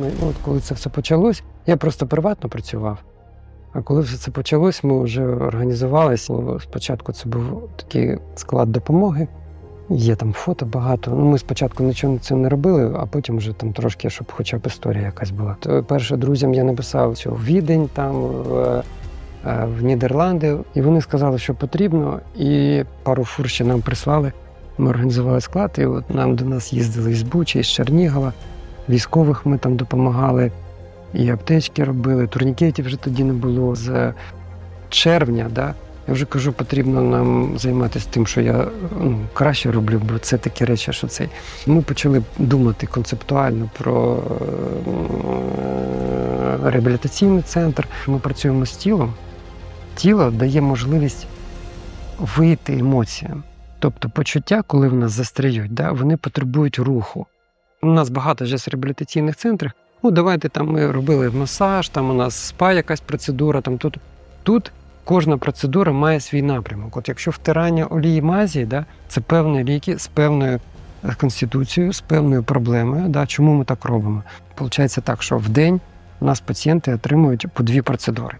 Ми, от коли це все почалось, я просто приватно працював. А коли все це почалось, ми вже організувалися. Спочатку це був такий склад допомоги. Є там фото багато. Ну, ми спочатку нічого це не робили, а потім вже там трошки, щоб хоча б історія якась була. То перше друзям я написав, що в Відень, там в, е, в Нідерланди, і вони сказали, що потрібно, і пару фур ще нам прислали. Ми організували склад, і от нам до нас їздили із Бучі, із Чернігова. Військових ми там допомагали, і аптечки робили. Турнікетів вже тоді не було з червня. Да? Я вже кажу, потрібно нам займатися тим, що я ну, краще роблю, бо це такі речі, що це. Ми почали думати концептуально про е, реабілітаційний центр. Ми працюємо з тілом. Тіло дає можливість вийти емоціям. Тобто почуття, коли в нас застряють, да, вони потребують руху. У нас багато вже реабілітаційних центрів. Ну, давайте там ми робили масаж, там у нас спа якась процедура. Там тут, тут кожна процедура має свій напрямок. От якщо втирання олії мазі, да, це певні ліки з певною е, конституцією, з певною проблемою. Да, чому ми так робимо? Получається так, що в день у нас пацієнти отримують по дві процедури.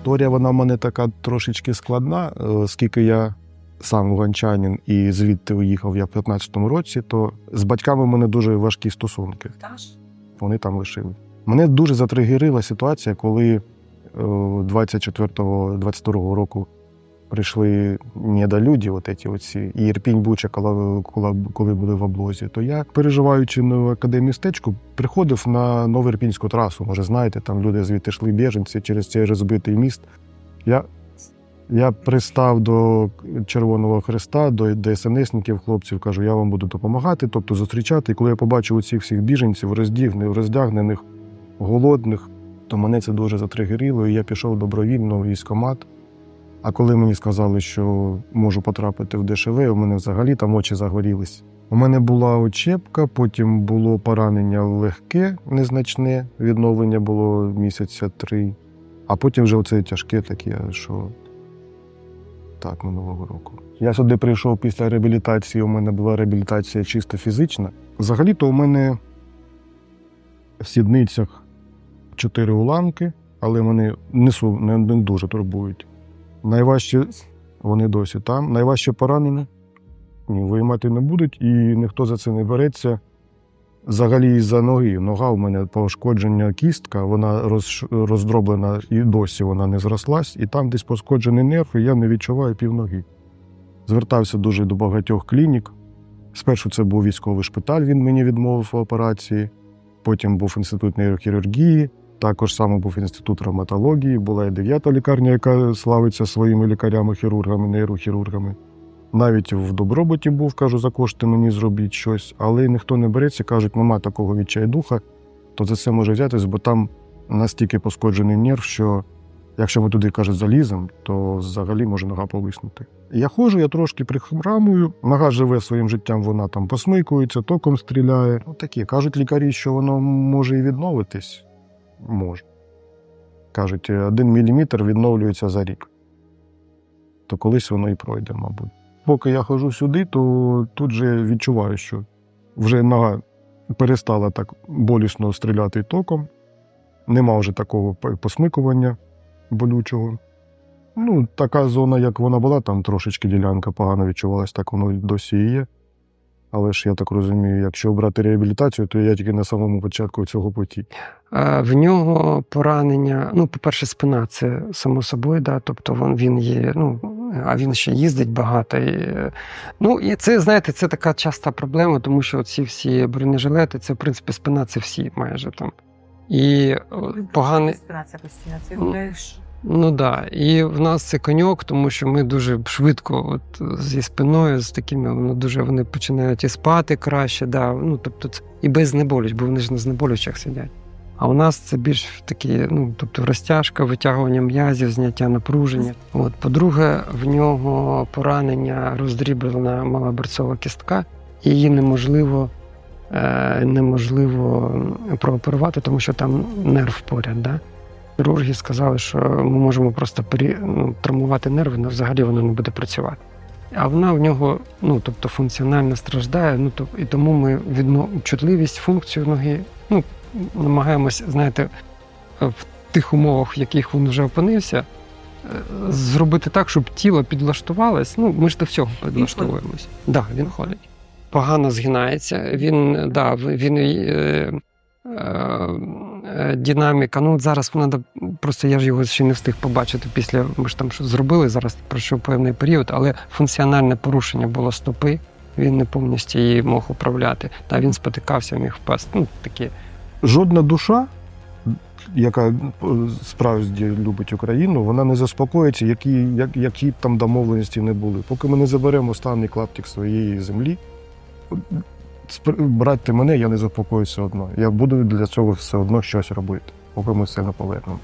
Історія вона в мене така трошечки складна, е, оскільки я сам луганчанин і звідти уїхав я в 15-му році, то з батьками в мене дуже важкі стосунки. Вони там лишили. Мене дуже затригерила ситуація, коли е, 24-22 року прийшли недолюді, от ці оці, і Ірпінь Буча, коли, коли, були в облозі, то я, переживаючи на академістечку, приходив на Новоірпінську трасу. Може, знаєте, там люди звідти йшли біженці через цей розбитий міст. Я, я пристав до Червоного Хреста, до ДСНСників, хлопців, кажу, я вам буду допомагати, тобто зустрічати. І коли я побачив оцих всіх біженців, роздягнених, роздягнених, голодних, то мене це дуже затригерило, і я пішов добровільно в військкомат. А коли мені сказали, що можу потрапити в ДШВ, у мене взагалі там очі загорілись. У мене була очепка, потім було поранення легке, незначне, відновлення було місяця три. А потім вже оце тяжке таке, що так, минулого року. Я сюди прийшов після реабілітації. У мене була реабілітація чисто фізична. Взагалі-то у мене в сідницях чотири уламки, але вони не, су- не, не дуже турбують. Найважче вони досі там. Найважче поранені ні, виймати не будуть, і ніхто за це не береться. Взагалі із-за ноги. Нога у мене пошкодження кістка, вона роз, роздроблена і досі вона не зрослась, і там десь пошкоджений нерв, і я не відчуваю півноги. Звертався дуже до багатьох клінік. Спершу це був військовий шпиталь, він мені відмовив в операції. Потім був інститут нейрохірургії, також саме був інститут травматології, була і дев'ята лікарня, яка славиться своїми лікарями, хірургами, нейрохірургами. Навіть в добробуті був, кажу, за кошти мені зробіть щось, але ніхто не береться, кажуть, нема такого відчайдуха, то за це може взятись, бо там настільки пошкоджений нерв, що якщо ми туди кажуть залізем, то взагалі може нога повиснути. Я ходжу, я трошки прихрамую, нога живе своїм життям, вона там посмикується, током стріляє. Ну такі. Кажуть лікарі, що воно може і відновитись. Може. Кажуть, один міліметр відновлюється за рік. То колись воно і пройде, мабуть. Поки я ходжу сюди, то тут же відчуваю, що вже нога перестала так болісно стріляти током. Нема вже такого посмикування болючого. Ну, така зона, як вона була, там трошечки ділянка погано відчувалась, так воно досі і є. Але ж я так розумію, якщо брати реабілітацію, то я тільки на самому початку цього путі. А В нього поранення, ну, по-перше, спина це само собою, да, тобто він, він є, ну, а він ще їздить багато. І, ну, і це, знаєте, це така часта проблема, тому що ці всі бронежилети, це, в принципі, спина це всі майже там. І поганий. Інспірація постійно. Це Ну. Ну да, і в нас це коньок, тому що ми дуже швидко, от зі спиною, з такими воно дуже вони починають і спати краще. Да. Ну тобто це і без знеболюч, бо вони ж на знеболючих сидять. А у нас це більш такі, ну тобто розтяжка, витягування м'язів, зняття напруження. От, по-друге, в нього поранення роздріблена малоберцова кістка, і її неможливо, е, неможливо прооперувати, тому що там нерв поряд. Да? Хірурги сказали, що ми можемо просто ну, травмувати нерви, але взагалі воно не буде працювати. А вона в нього, ну тобто функціонально страждає. Ну то і тому ми відно чутливість, функцію ноги, ну намагаємось, знаєте, в тих умовах, в яких він вже опинився, е, зробити так, щоб тіло підлаштувалось. Ну, ми ж до всього підлаштовуємось. Так, да, він ходить. Погано згинається. Він, да, він е, е, е, динаміка. Ну, зараз треба, просто я ж його ще не встиг побачити після. Ми ж там щось зробили, зараз пройшов певний період, але функціональне порушення було стопи. Він не повністю її мог управляти. Та він спотикався, міг впасти. Ну, такі. Жодна душа, яка е, справді любить Україну, вона не заспокоїться, які, як, які б там домовленості не були. Поки ми не заберемо останній клаптик своєї землі, брати мене, я не заспокоюся одно. Я буду для цього все одно щось робити, поки ми не повернемо.